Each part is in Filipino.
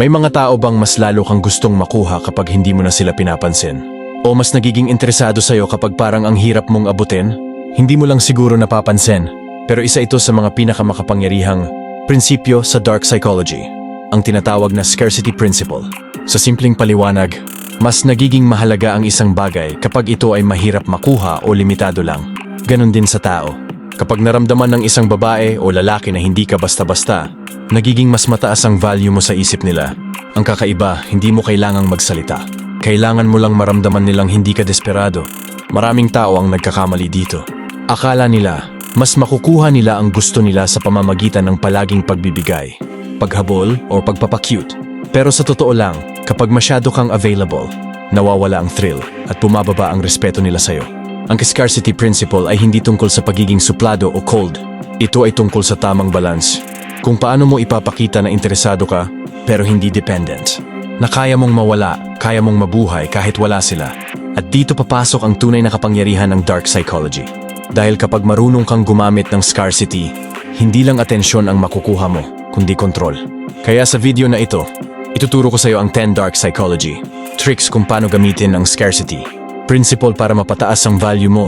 May mga tao bang mas lalo kang gustong makuha kapag hindi mo na sila pinapansin? O mas nagiging interesado sa'yo kapag parang ang hirap mong abutin? Hindi mo lang siguro napapansin, pero isa ito sa mga pinakamakapangyarihang prinsipyo sa dark psychology, ang tinatawag na scarcity principle. Sa simpleng paliwanag, mas nagiging mahalaga ang isang bagay kapag ito ay mahirap makuha o limitado lang. Ganon din sa tao. Kapag naramdaman ng isang babae o lalaki na hindi ka basta-basta, nagiging mas mataas ang value mo sa isip nila. Ang kakaiba, hindi mo kailangang magsalita. Kailangan mo lang maramdaman nilang hindi ka desperado. Maraming tao ang nagkakamali dito. Akala nila, mas makukuha nila ang gusto nila sa pamamagitan ng palaging pagbibigay, paghabol o pagpapacute. Pero sa totoo lang, kapag masyado kang available, nawawala ang thrill at bumababa ang respeto nila sa'yo. Ang scarcity principle ay hindi tungkol sa pagiging suplado o cold. Ito ay tungkol sa tamang balance. Kung paano mo ipapakita na interesado ka, pero hindi dependent. Na kaya mong mawala, kaya mong mabuhay kahit wala sila. At dito papasok ang tunay na kapangyarihan ng dark psychology. Dahil kapag marunong kang gumamit ng scarcity, hindi lang atensyon ang makukuha mo, kundi kontrol. Kaya sa video na ito, ituturo ko sa iyo ang 10 dark psychology, tricks kung paano gamitin ang scarcity, principle para mapataas ang value mo,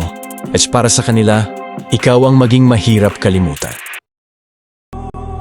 at para sa kanila, ikaw ang maging mahirap kalimutan.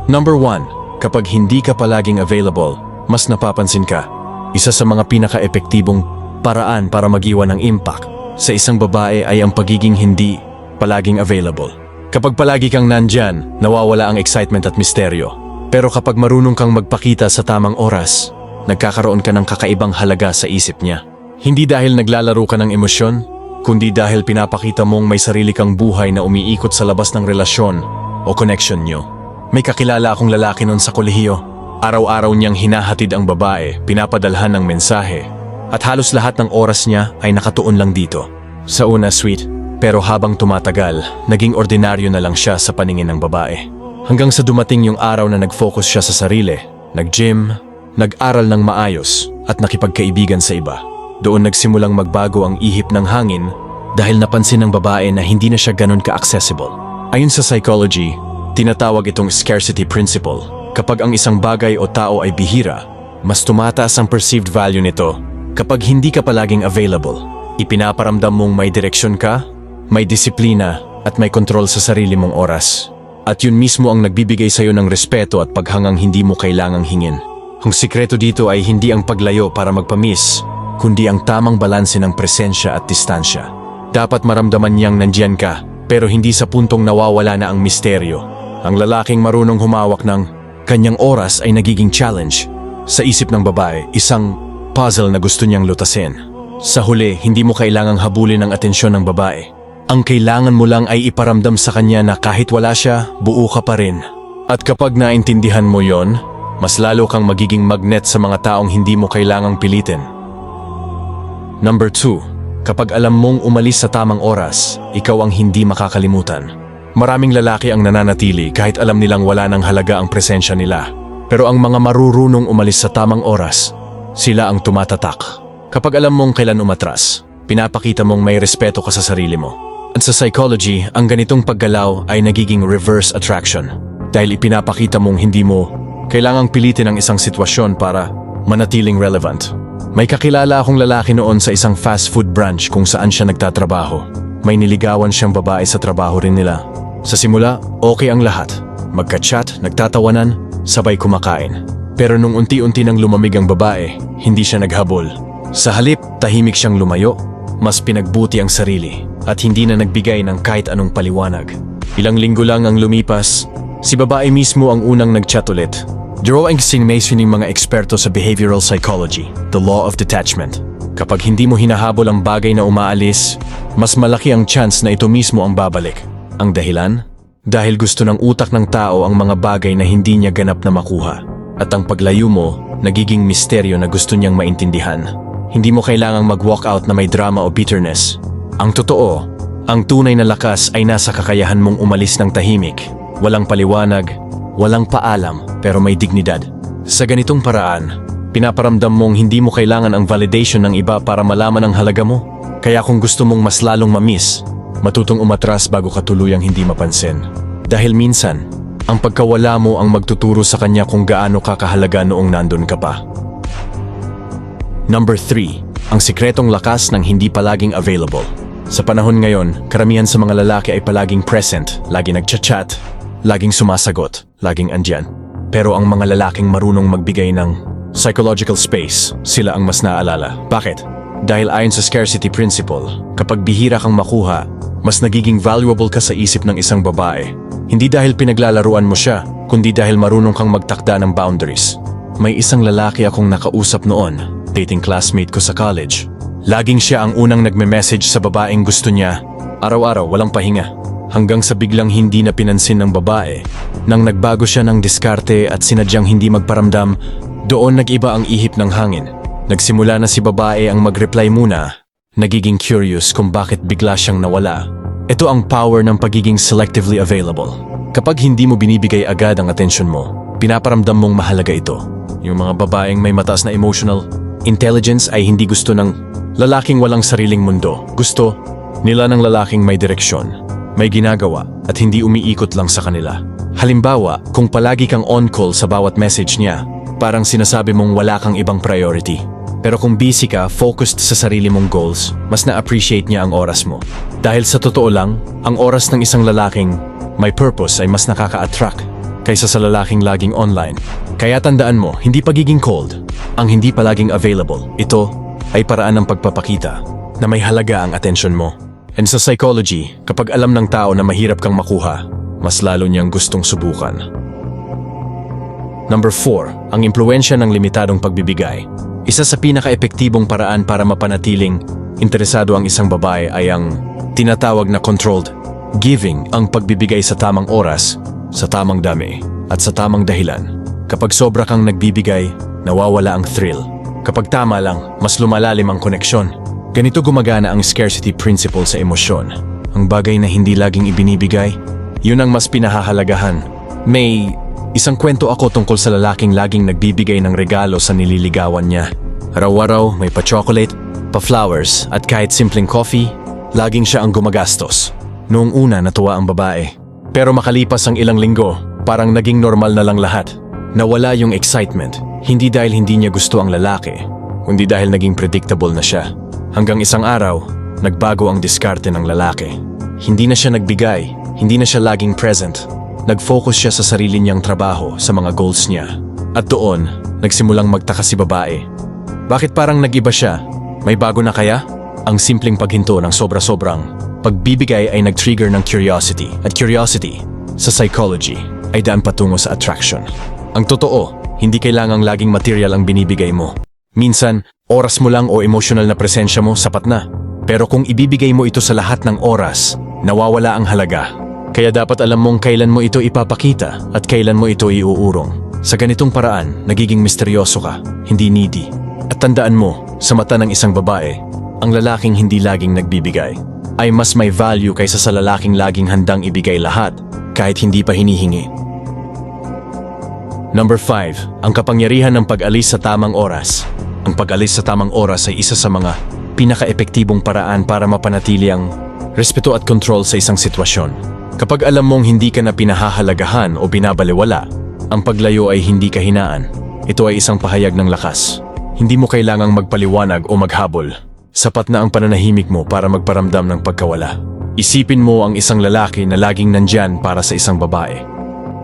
Number 1. Kapag hindi ka palaging available, mas napapansin ka. Isa sa mga pinaka-epektibong paraan para mag-iwan ng impact sa isang babae ay ang pagiging hindi palaging available. Kapag palagi kang nandyan, nawawala ang excitement at misteryo. Pero kapag marunong kang magpakita sa tamang oras, nagkakaroon ka ng kakaibang halaga sa isip niya. Hindi dahil naglalaro ka ng emosyon, kundi dahil pinapakita mong may sarili kang buhay na umiikot sa labas ng relasyon o connection nyo. May kakilala akong lalaki noon sa kolehiyo. Araw-araw niyang hinahatid ang babae, pinapadalhan ng mensahe, at halos lahat ng oras niya ay nakatuon lang dito. Sa una, sweet, pero habang tumatagal, naging ordinaryo na lang siya sa paningin ng babae. Hanggang sa dumating yung araw na nag-focus siya sa sarili, nag-gym, nag-aral ng maayos, at nakipagkaibigan sa iba. Doon nagsimulang magbago ang ihip ng hangin dahil napansin ng babae na hindi na siya ganun ka-accessible. Ayon sa psychology, tinatawag itong scarcity principle. Kapag ang isang bagay o tao ay bihira, mas tumataas ang perceived value nito kapag hindi ka palaging available. Ipinaparamdam mong may direksyon ka, may disiplina, at may kontrol sa sarili mong oras. At yun mismo ang nagbibigay sa'yo ng respeto at paghangang hindi mo kailangang hingin. Ang sikreto dito ay hindi ang paglayo para magpamiss, kundi ang tamang balanse ng presensya at distansya. Dapat maramdaman niyang nandyan ka, pero hindi sa puntong nawawala na ang misteryo. Ang lalaking marunong humawak ng kanyang oras ay nagiging challenge. Sa isip ng babae, isang puzzle na gusto niyang lutasin. Sa huli, hindi mo kailangang habulin ang atensyon ng babae. Ang kailangan mo lang ay iparamdam sa kanya na kahit wala siya, buo ka pa rin. At kapag naintindihan mo yon, mas lalo kang magiging magnet sa mga taong hindi mo kailangang pilitin. Number 2. Kapag alam mong umalis sa tamang oras, ikaw ang hindi makakalimutan. Maraming lalaki ang nananatili kahit alam nilang wala ng halaga ang presensya nila. Pero ang mga marurunong umalis sa tamang oras, sila ang tumatatak. Kapag alam mong kailan umatras, pinapakita mong may respeto ka sa sarili mo. At sa psychology, ang ganitong paggalaw ay nagiging reverse attraction. Dahil ipinapakita mong hindi mo kailangang pilitin ang isang sitwasyon para manatiling relevant. May kakilala akong lalaki noon sa isang fast food branch kung saan siya nagtatrabaho. May niligawan siyang babae sa trabaho rin nila. Sa simula, okay ang lahat. Magka-chat, nagtatawanan, sabay kumakain. Pero nung unti-unti nang lumamig ang babae, hindi siya naghabol. Sa halip, tahimik siyang lumayo, mas pinagbuti ang sarili at hindi na nagbigay ng kahit anong paliwanag. Ilang linggo lang ang lumipas, si babae mismo ang unang nagchat ulit. Drawing sinimation ng mga eksperto sa behavioral psychology, the law of detachment. Kapag hindi mo hinahabol ang bagay na umaalis, mas malaki ang chance na ito mismo ang babalik. Ang dahilan? Dahil gusto ng utak ng tao ang mga bagay na hindi niya ganap na makuha. At ang paglayo mo, nagiging misteryo na gusto niyang maintindihan. Hindi mo kailangang mag-walk out na may drama o bitterness. Ang totoo, ang tunay na lakas ay nasa kakayahan mong umalis ng tahimik. Walang paliwanag, walang paalam, pero may dignidad. Sa ganitong paraan, pinaparamdam mong hindi mo kailangan ang validation ng iba para malaman ang halaga mo. Kaya kung gusto mong mas lalong mamiss, matutong umatras bago ka tuluyang hindi mapansin. Dahil minsan, Ang pagkawala mo ang magtuturo sa kanya kung gaano ka kahalaga noong nandun ka pa. Number 3. Ang sikretong lakas ng hindi palaging available. Sa panahon ngayon, karamihan sa mga lalaki ay palaging present, lagi nagchat-chat, laging sumasagot, laging andyan. Pero ang mga lalaking marunong magbigay ng psychological space, sila ang mas naalala. Bakit? Dahil ayon sa scarcity principle, kapag bihira kang makuha, mas nagiging valuable ka sa isip ng isang babae. Hindi dahil pinaglalaruan mo siya, kundi dahil marunong kang magtakda ng boundaries. May isang lalaki akong nakausap noon, dating classmate ko sa college. Laging siya ang unang nagme-message sa babaeng gusto niya. Araw-araw walang pahinga. Hanggang sa biglang hindi na pinansin ng babae. Nang nagbago siya ng diskarte at sinadyang hindi magparamdam, doon nag-iba ang ihip ng hangin. Nagsimula na si babae ang mag-reply muna. Nagiging curious kung bakit bigla siyang nawala. Ito ang power ng pagiging selectively available. Kapag hindi mo binibigay agad ang atensyon mo, pinaparamdam mong mahalaga ito. Yung mga babaeng may mataas na emotional intelligence ay hindi gusto ng lalaking walang sariling mundo. Gusto nila ng lalaking may direksyon, may ginagawa at hindi umiikot lang sa kanila. Halimbawa, kung palagi kang on-call sa bawat message niya, parang sinasabi mong wala kang ibang priority. Pero kung busy ka, focused sa sarili mong goals, mas na-appreciate niya ang oras mo. Dahil sa totoo lang, ang oras ng isang lalaking may purpose ay mas nakaka-attract kaysa sa lalaking laging online. Kaya tandaan mo, hindi pagiging cold, ang hindi palaging available. Ito ay paraan ng pagpapakita na may halaga ang attention mo. And sa psychology, kapag alam ng tao na mahirap kang makuha, mas lalo niyang gustong subukan. Number 4. Ang impluensya ng limitadong pagbibigay. Isa sa pinaka-epektibong paraan para mapanatiling interesado ang isang babae ay ang tinatawag na controlled giving ang pagbibigay sa tamang oras, sa tamang dami, at sa tamang dahilan. Kapag sobra kang nagbibigay, nawawala ang thrill. Kapag tama lang, mas lumalalim ang koneksyon. Ganito gumagana ang scarcity principle sa emosyon. Ang bagay na hindi laging ibinibigay, yun ang mas pinahahalagahan. May isang kwento ako tungkol sa lalaking laging nagbibigay ng regalo sa nililigawan niya. Araw-araw may pa-chocolate, pa-flowers at kahit simpleng coffee, laging siya ang gumagastos. Noong una natuwa ang babae. Pero makalipas ang ilang linggo, parang naging normal na lang lahat. Nawala yung excitement, hindi dahil hindi niya gusto ang lalaki, kundi dahil naging predictable na siya. Hanggang isang araw, nagbago ang diskarte ng lalaki. Hindi na siya nagbigay, hindi na siya laging present. Nag-focus siya sa sarili niyang trabaho, sa mga goals niya. At doon, nagsimulang magtaka si babae. Bakit parang nag-iba siya? May bago na kaya? Ang simpleng paghinto ng sobra-sobrang pagbibigay ay nag-trigger ng curiosity. At curiosity, sa psychology, ay daan patungo sa attraction. Ang totoo, hindi kailangang laging material ang binibigay mo. Minsan, oras mo lang o emotional na presensya mo sapat na. Pero kung ibibigay mo ito sa lahat ng oras, nawawala ang halaga. Kaya dapat alam mong kailan mo ito ipapakita at kailan mo ito iuurong. Sa ganitong paraan, nagiging misteryoso ka, hindi needy. At tandaan mo, sa mata ng isang babae, ang lalaking hindi laging nagbibigay ay mas may value kaysa sa lalaking laging handang ibigay lahat kahit hindi pa hinihingi. Number 5. Ang kapangyarihan ng pag-alis sa tamang oras. Ang pag-alis sa tamang oras ay isa sa mga pinaka-epektibong paraan para mapanatili ang respeto at control sa isang sitwasyon. Kapag alam mong hindi ka na pinahahalagahan o binabaliwala, ang paglayo ay hindi kahinaan. Ito ay isang pahayag ng lakas. Hindi mo kailangang magpaliwanag o maghabol. Sapat na ang pananahimik mo para magparamdam ng pagkawala. Isipin mo ang isang lalaki na laging nandyan para sa isang babae.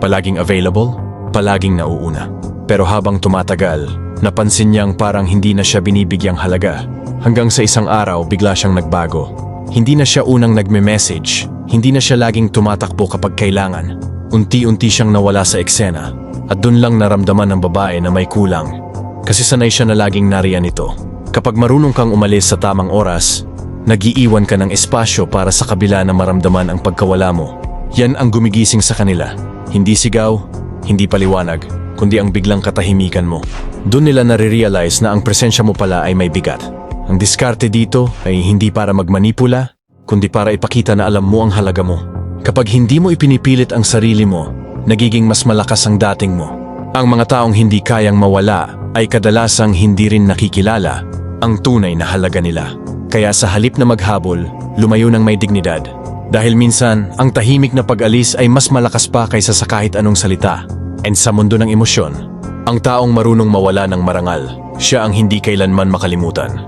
Palaging available, palaging nauuna. Pero habang tumatagal, napansin niyang parang hindi na siya binibigyang halaga. Hanggang sa isang araw, bigla siyang nagbago. Hindi na siya unang nagme-message, hindi na siya laging tumatakbo kapag kailangan. Unti-unti siyang nawala sa eksena at dun lang naramdaman ng babae na may kulang. Kasi sanay siya na laging nariyan ito. Kapag marunong kang umalis sa tamang oras, nagiiwan ka ng espasyo para sa kabila na maramdaman ang pagkawala mo. Yan ang gumigising sa kanila. Hindi sigaw, hindi paliwanag, kundi ang biglang katahimikan mo. Doon nila nare-realize na ang presensya mo pala ay may bigat. Ang diskarte dito ay hindi para magmanipula, kundi para ipakita na alam mo ang halaga mo. Kapag hindi mo ipinipilit ang sarili mo, nagiging mas malakas ang dating mo. Ang mga taong hindi kayang mawala ay kadalasang hindi rin nakikilala ang tunay na halaga nila. Kaya sa halip na maghabol, lumayo ng may dignidad. Dahil minsan, ang tahimik na pag-alis ay mas malakas pa kaysa sa kahit anong salita. And sa mundo ng emosyon, ang taong marunong mawala ng marangal, siya ang hindi kailanman makalimutan.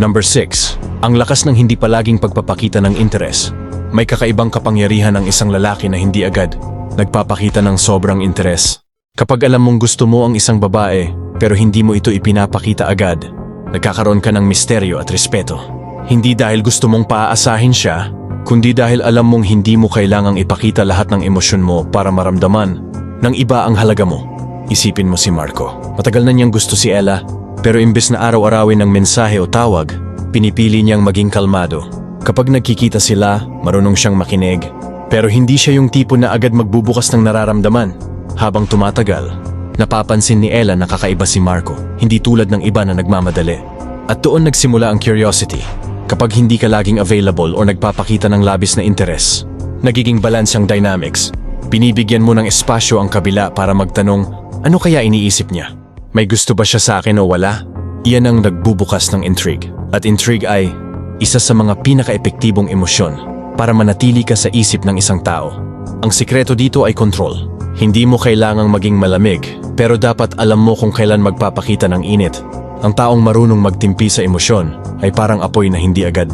Number 6. Ang lakas ng hindi palaging pagpapakita ng interes. May kakaibang kapangyarihan ng isang lalaki na hindi agad nagpapakita ng sobrang interes. Kapag alam mong gusto mo ang isang babae pero hindi mo ito ipinapakita agad, nagkakaroon ka ng misteryo at respeto. Hindi dahil gusto mong paaasahin siya, kundi dahil alam mong hindi mo kailangang ipakita lahat ng emosyon mo para maramdaman ng iba ang halaga mo. Isipin mo si Marco. Matagal na niyang gusto si Ella, pero imbes na araw-arawin ng mensahe o tawag, pinipili niyang maging kalmado. Kapag nagkikita sila, marunong siyang makinig. Pero hindi siya yung tipo na agad magbubukas ng nararamdaman. Habang tumatagal, napapansin ni Ella na kakaiba si Marco, hindi tulad ng iba na nagmamadali. At doon nagsimula ang curiosity. Kapag hindi ka laging available o nagpapakita ng labis na interes, nagiging balance ang dynamics. Binibigyan mo ng espasyo ang kabila para magtanong, ano kaya iniisip niya? May gusto ba siya sa akin o wala? Iyan ang nagbubukas ng intrigue. At intrigue ay isa sa mga pinaka-epektibong emosyon para manatili ka sa isip ng isang tao. Ang sikreto dito ay control. Hindi mo kailangang maging malamig, pero dapat alam mo kung kailan magpapakita ng init. Ang taong marunong magtimpi sa emosyon ay parang apoy na hindi agad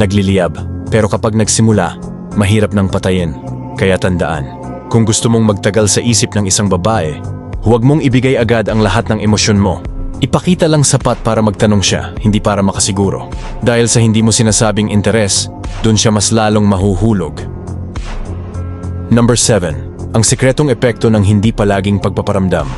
nagliliyab. Pero kapag nagsimula, mahirap nang patayin. Kaya tandaan, kung gusto mong magtagal sa isip ng isang babae, huwag mong ibigay agad ang lahat ng emosyon mo. Ipakita lang sapat para magtanong siya, hindi para makasiguro. Dahil sa hindi mo sinasabing interes, dun siya mas lalong mahuhulog. Number 7. Ang sikretong epekto ng hindi palaging pagpaparamdam.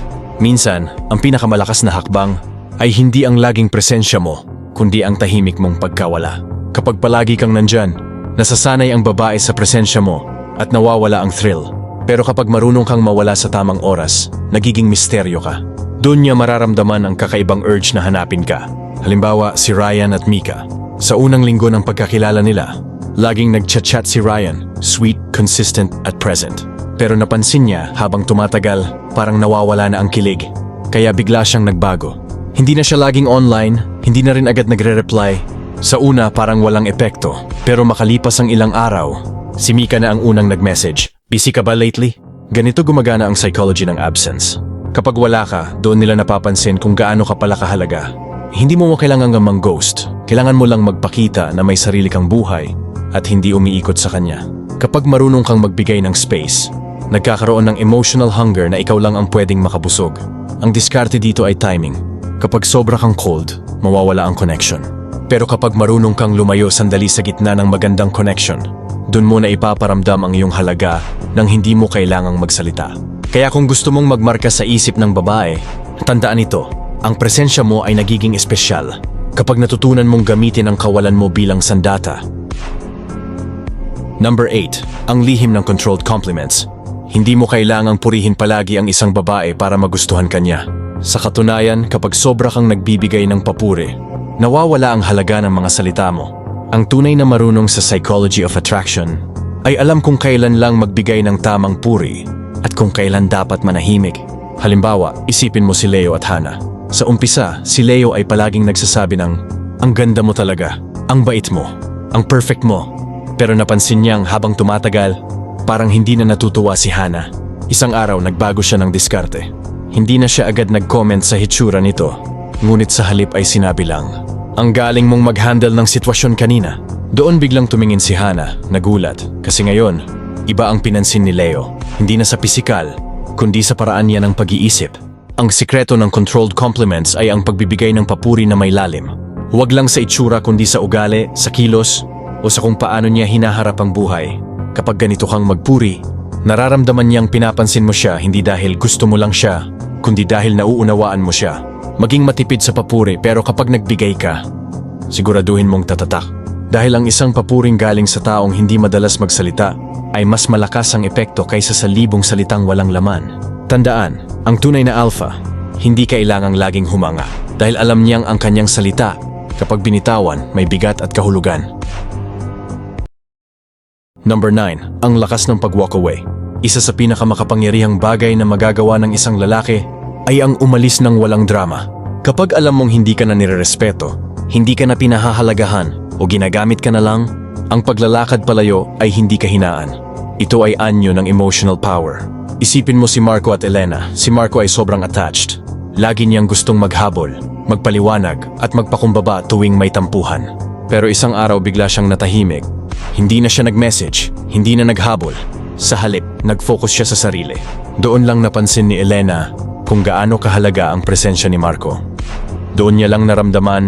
Minsan, ang pinakamalakas na hakbang ay hindi ang laging presensya mo, kundi ang tahimik mong pagkawala. Kapag palagi kang nandyan, nasasanay ang babae sa presensya mo at nawawala ang thrill. Pero kapag marunong kang mawala sa tamang oras, nagiging misteryo ka. Doon niya mararamdaman ang kakaibang urge na hanapin ka. Halimbawa, si Ryan at Mika. Sa unang linggo ng pagkakilala nila, laging nagchat-chat si Ryan, sweet, consistent at present. Pero napansin niya habang tumatagal, parang nawawala na ang kilig. Kaya bigla siyang nagbago. Hindi na siya laging online, hindi na rin agad nagre-reply. Sa una parang walang epekto, pero makalipas ang ilang araw, si Mika na ang unang nag-message. Busy ka ba lately? Ganito gumagana ang psychology ng absence. Kapag wala ka, doon nila napapansin kung gaano ka pala kahalaga. Hindi mo mo kailangan mang ghost. Kailangan mo lang magpakita na may sarili kang buhay at hindi umiikot sa kanya. Kapag marunong kang magbigay ng space, nagkakaroon ng emotional hunger na ikaw lang ang pwedeng makabusog. Ang diskarte dito ay timing. Kapag sobra kang cold, mawawala ang connection. Pero kapag marunong kang lumayo sandali sa gitna ng magandang connection, dun mo na ipaparamdam ang iyong halaga nang hindi mo kailangang magsalita. Kaya kung gusto mong magmarka sa isip ng babae, tandaan ito, ang presensya mo ay nagiging espesyal kapag natutunan mong gamitin ang kawalan mo bilang sandata. Number 8. Ang lihim ng controlled compliments. Hindi mo kailangang purihin palagi ang isang babae para magustuhan kanya. Sa katunayan, kapag sobra kang nagbibigay ng papuri, nawawala ang halaga ng mga salita mo. Ang tunay na marunong sa psychology of attraction ay alam kung kailan lang magbigay ng tamang puri at kung kailan dapat manahimik. Halimbawa, isipin mo si Leo at Hana. Sa umpisa, si Leo ay palaging nagsasabi ng, Ang ganda mo talaga, ang bait mo, ang perfect mo. Pero napansin niyang habang tumatagal, parang hindi na natutuwa si Hana. Isang araw nagbago siya ng diskarte. Hindi na siya agad nag-comment sa hitsura nito, ngunit sa halip ay sinabi lang, Ang galing mong mag-handle ng sitwasyon kanina. Doon biglang tumingin si Hana, nagulat, kasi ngayon, iba ang pinansin ni Leo. Hindi na sa pisikal, kundi sa paraan niya ng pag-iisip. Ang sikreto ng controlled compliments ay ang pagbibigay ng papuri na may lalim. Huwag lang sa itsura kundi sa ugali, sa kilos, o sa kung paano niya hinaharap ang buhay. Kapag ganito kang magpuri, nararamdaman niyang pinapansin mo siya hindi dahil gusto mo lang siya, kundi dahil nauunawaan mo siya. Maging matipid sa papuri pero kapag nagbigay ka, siguraduhin mong tatatak. Dahil ang isang papuring galing sa taong hindi madalas magsalita ay mas malakas ang epekto kaysa sa libong salitang walang laman. Tandaan, ang tunay na alpha, hindi kailangang laging humanga dahil alam niyang ang kanyang salita kapag binitawan may bigat at kahulugan. Number 9. Ang lakas ng pag-walk away. Isa sa pinakamakapangyarihang bagay na magagawa ng isang lalaki ay ang umalis ng walang drama. Kapag alam mong hindi ka na nirerespeto, hindi ka na pinahahalagahan o ginagamit ka na lang, Ang paglalakad palayo ay hindi kahinaan. Ito ay anyo ng emotional power. Isipin mo si Marco at Elena. Si Marco ay sobrang attached. Lagi niyang gustong maghabol, magpaliwanag at magpakumbaba tuwing may tampuhan. Pero isang araw bigla siyang natahimik. Hindi na siya nag-message, hindi na naghabol. Sa halip, nag-focus siya sa sarili. Doon lang napansin ni Elena kung gaano kahalaga ang presensya ni Marco. Doon niya lang naramdaman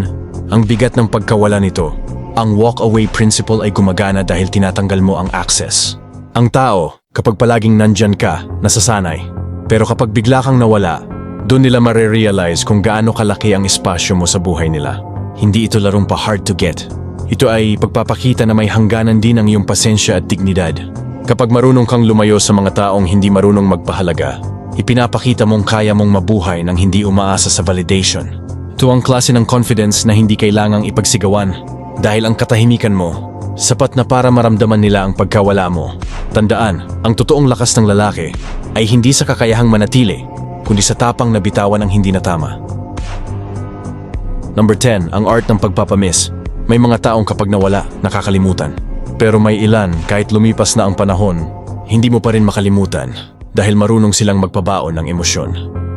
ang bigat ng pagkawala nito. Ang walk-away principle ay gumagana dahil tinatanggal mo ang access. Ang tao, kapag palaging nandyan ka, nasasanay. Pero kapag bigla kang nawala, doon nila marerealize kung gaano kalaki ang espasyo mo sa buhay nila. Hindi ito larong pa hard to get. Ito ay pagpapakita na may hangganan din ang iyong pasensya at dignidad. Kapag marunong kang lumayo sa mga taong hindi marunong magpahalaga, ipinapakita mong kaya mong mabuhay nang hindi umaasa sa validation. Ito ang klase ng confidence na hindi kailangang ipagsigawan dahil ang katahimikan mo, sapat na para maramdaman nila ang pagkawala mo. Tandaan, ang totoong lakas ng lalaki ay hindi sa kakayahang manatili, kundi sa tapang na bitawan ang hindi na tama. Number 10, ang art ng pagpapamiss. May mga taong kapag nawala, nakakalimutan. Pero may ilan, kahit lumipas na ang panahon, hindi mo pa rin makalimutan dahil marunong silang magpabaon ng emosyon.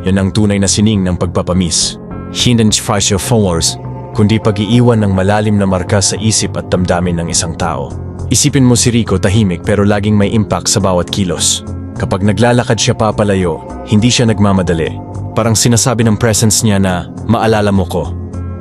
Yan ang tunay na sining ng pagpapamiss. Hindi fascio followers, kundi pag-iiwan ng malalim na marka sa isip at damdamin ng isang tao. Isipin mo si Rico tahimik pero laging may impact sa bawat kilos. Kapag naglalakad siya papalayo, hindi siya nagmamadali. Parang sinasabi ng presence niya na, maalala mo ko.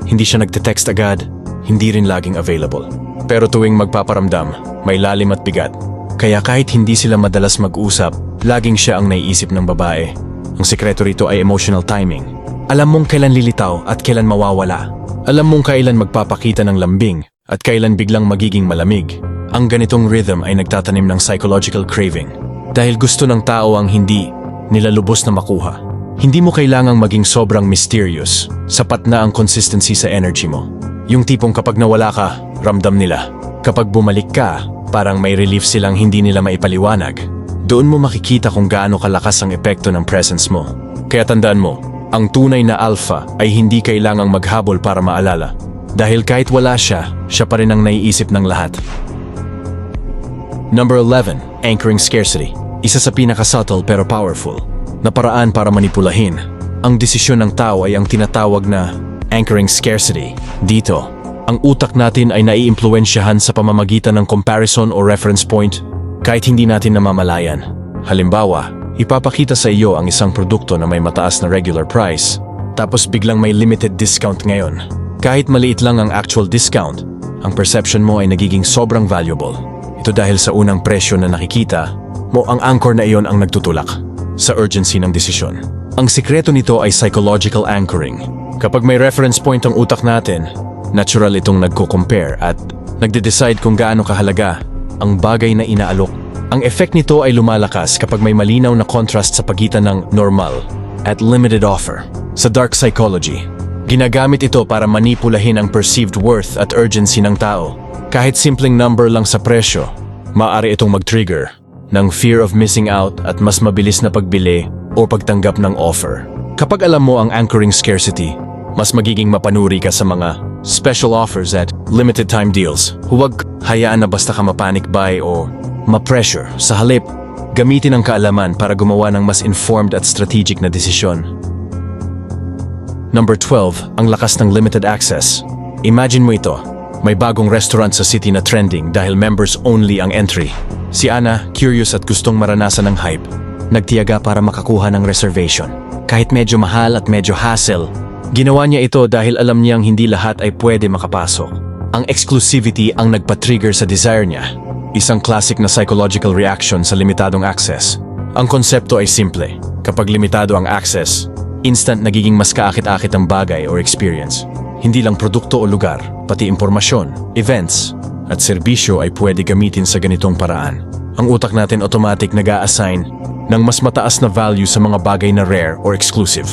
Hindi siya nagte-text agad, hindi rin laging available. Pero tuwing magpaparamdam, may lalim at bigat. Kaya kahit hindi sila madalas mag-usap, laging siya ang naiisip ng babae. Ang sekreto rito ay emotional timing. Alam mong kailan lilitaw at kailan mawawala. Alam mong kailan magpapakita ng lambing at kailan biglang magiging malamig. Ang ganitong rhythm ay nagtatanim ng psychological craving. Dahil gusto ng tao ang hindi nila lubos na makuha. Hindi mo kailangang maging sobrang mysterious. Sapat na ang consistency sa energy mo. Yung tipong kapag nawala ka, ramdam nila. Kapag bumalik ka, parang may relief silang hindi nila maipaliwanag. Doon mo makikita kung gaano kalakas ang epekto ng presence mo. Kaya tandaan mo, ang tunay na alpha ay hindi kailangang maghabol para maalala. Dahil kahit wala siya, siya pa rin ang naiisip ng lahat. Number 11, anchoring scarcity. Isa sa pinaka-subtle pero powerful na paraan para manipulahin. Ang desisyon ng tao ay ang tinatawag na anchoring scarcity. Dito, ang utak natin ay naiimpluensyahan sa pamamagitan ng comparison o reference point kahit hindi natin namamalayan. Halimbawa, ipapakita sa iyo ang isang produkto na may mataas na regular price tapos biglang may limited discount ngayon. Kahit maliit lang ang actual discount, ang perception mo ay nagiging sobrang valuable. Ito dahil sa unang presyo na nakikita mo ang anchor na iyon ang nagtutulak sa urgency ng desisyon. Ang sikreto nito ay psychological anchoring. Kapag may reference point ang utak natin, natural itong nagko-compare at nagde-decide kung gaano kahalaga ang bagay na inaalok. Ang effect nito ay lumalakas kapag may malinaw na contrast sa pagitan ng normal at limited offer. Sa dark psychology, ginagamit ito para manipulahin ang perceived worth at urgency ng tao. Kahit simpleng number lang sa presyo, maaari itong mag-trigger ng fear of missing out at mas mabilis na pagbili o pagtanggap ng offer. Kapag alam mo ang anchoring scarcity, mas magiging mapanuri ka sa mga special offers at limited time deals. Huwag hayaan na basta ka mapanic buy o ma-pressure. Sa halip, gamitin ang kaalaman para gumawa ng mas informed at strategic na desisyon. Number 12, ang lakas ng limited access. Imagine mo ito, may bagong restaurant sa city na trending dahil members only ang entry. Si Ana, curious at gustong maranasan ng hype, nagtiyaga para makakuha ng reservation. Kahit medyo mahal at medyo hassle, ginawa niya ito dahil alam niyang hindi lahat ay pwede makapasok. Ang exclusivity ang nagpa-trigger sa desire niya. Isang classic na psychological reaction sa limitadong access. Ang konsepto ay simple. Kapag limitado ang access, instant nagiging mas kaakit-akit ang bagay or experience. Hindi lang produkto o lugar, pati impormasyon, events, at serbisyo ay pwede gamitin sa ganitong paraan. Ang utak natin automatic nag assign ng mas mataas na value sa mga bagay na rare or exclusive.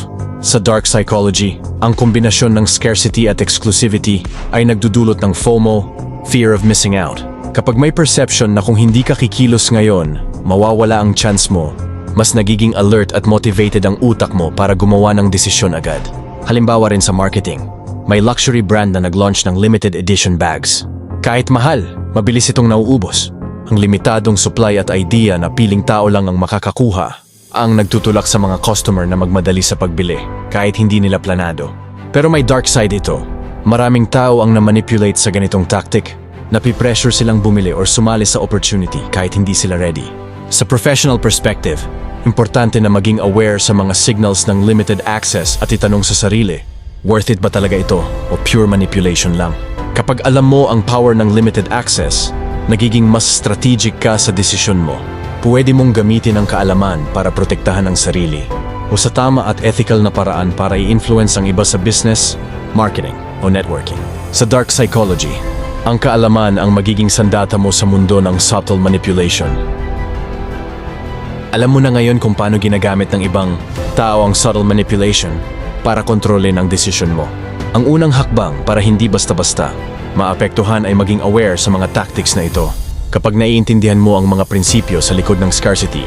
Sa dark psychology, ang kombinasyon ng scarcity at exclusivity ay nagdudulot ng FOMO, fear of missing out. Kapag may perception na kung hindi ka kikilos ngayon, mawawala ang chance mo, mas nagiging alert at motivated ang utak mo para gumawa ng desisyon agad. Halimbawa rin sa marketing, may luxury brand na nag-launch ng limited edition bags. Kahit mahal, Mabilis itong nauubos. Ang limitadong supply at idea na piling tao lang ang makakakuha ang nagtutulak sa mga customer na magmadali sa pagbili kahit hindi nila planado. Pero may dark side ito. Maraming tao ang na-manipulate sa ganitong tactic. Napipressure silang bumili or sumali sa opportunity kahit hindi sila ready. Sa professional perspective, importante na maging aware sa mga signals ng limited access at itanong sa sarili, worth it ba talaga ito o pure manipulation lang? Kapag alam mo ang power ng limited access, nagiging mas strategic ka sa desisyon mo. Pwede mong gamitin ang kaalaman para protektahan ang sarili o sa tama at ethical na paraan para i-influence ang iba sa business, marketing o networking. Sa dark psychology, ang kaalaman ang magiging sandata mo sa mundo ng subtle manipulation. Alam mo na ngayon kung paano ginagamit ng ibang tao ang subtle manipulation para kontrolin ang desisyon mo. Ang unang hakbang para hindi basta-basta, maapektuhan ay maging aware sa mga tactics na ito. Kapag naiintindihan mo ang mga prinsipyo sa likod ng scarcity,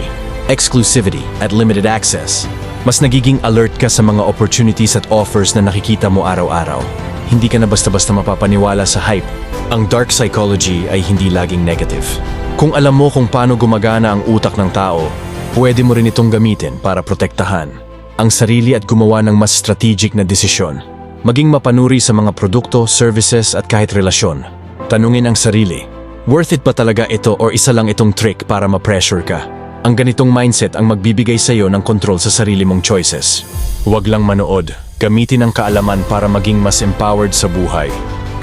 exclusivity at limited access, mas nagiging alert ka sa mga opportunities at offers na nakikita mo araw-araw. Hindi ka na basta-basta mapapaniwala sa hype. Ang dark psychology ay hindi laging negative. Kung alam mo kung paano gumagana ang utak ng tao, pwede mo rin itong gamitin para protektahan ang sarili at gumawa ng mas strategic na desisyon. Maging mapanuri sa mga produkto, services at kahit relasyon. Tanungin ang sarili, worth it ba talaga ito or isa lang itong trick para ma-pressure ka? Ang ganitong mindset ang magbibigay sa iyo ng control sa sarili mong choices. Huwag lang manood, gamitin ang kaalaman para maging mas empowered sa buhay.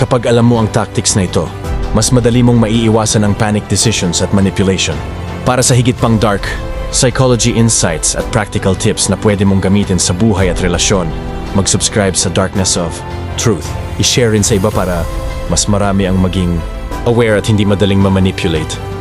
Kapag alam mo ang tactics na ito, mas madali mong maiiwasan ang panic decisions at manipulation. Para sa higit pang dark, psychology insights at practical tips na pwede mong gamitin sa buhay at relasyon, mag-subscribe sa Darkness of Truth. I-share rin sa iba para mas marami ang maging aware at hindi madaling ma-manipulate.